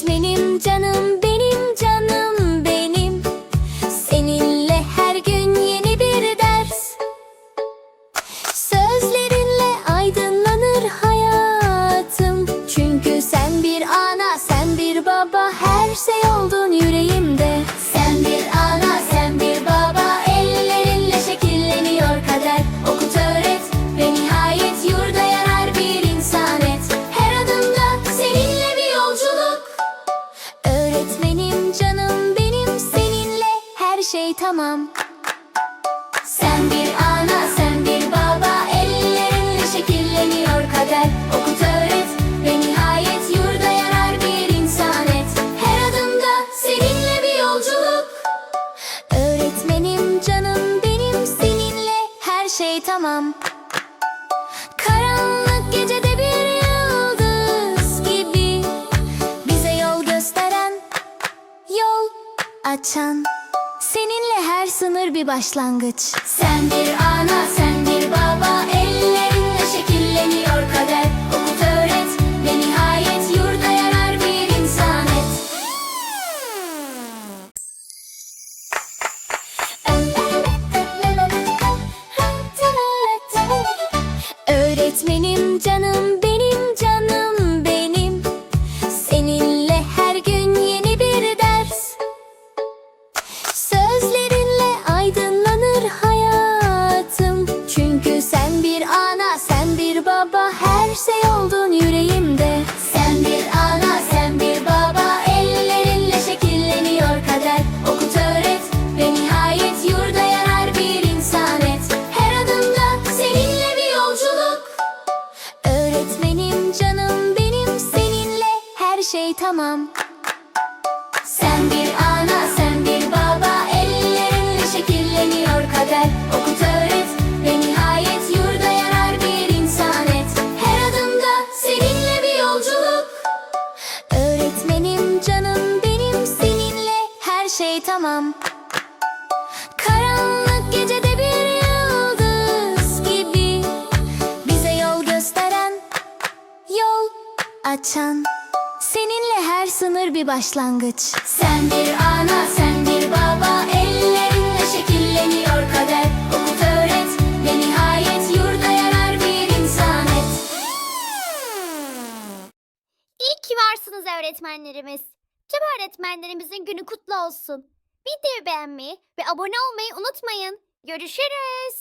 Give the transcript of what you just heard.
It's meaningless. Şey tamam. Sen bir ana, sen bir baba, ellerinle şekilleniyor kader. Okut öğret ve nihayet yurda yarar bir insan et. Her adımda seninle bir yolculuk. Öğretmenim canım benim seninle her şey tamam. Karanlık gecede bir yıldız gibi bize yol gösteren, yol açan. Seninle her sınır bir başlangıç. Sen bir ana, sen bir baba, şey tamam sen bir ana, sen bir baba, ellerinle şekilleniyor kader. Okut öğret ve nihayet yurda yarar bir insan et. Her adımda seninle bir yolculuk. Öğretmenim canım benim seninle her şey tamam. Karanlık gecede bir yıldız gibi bize yol gösteren, yol açan. Seninle her sınır bir başlangıç. Sen bir ana, sen bir baba, ellerinle şekilleniyor kader. Okut öğret ve nihayet yurda yarar bir insan et. İyi ki varsınız öğretmenlerimiz. Tüm öğretmenlerimizin günü kutlu olsun. Videoyu beğenmeyi ve abone olmayı unutmayın. Görüşürüz.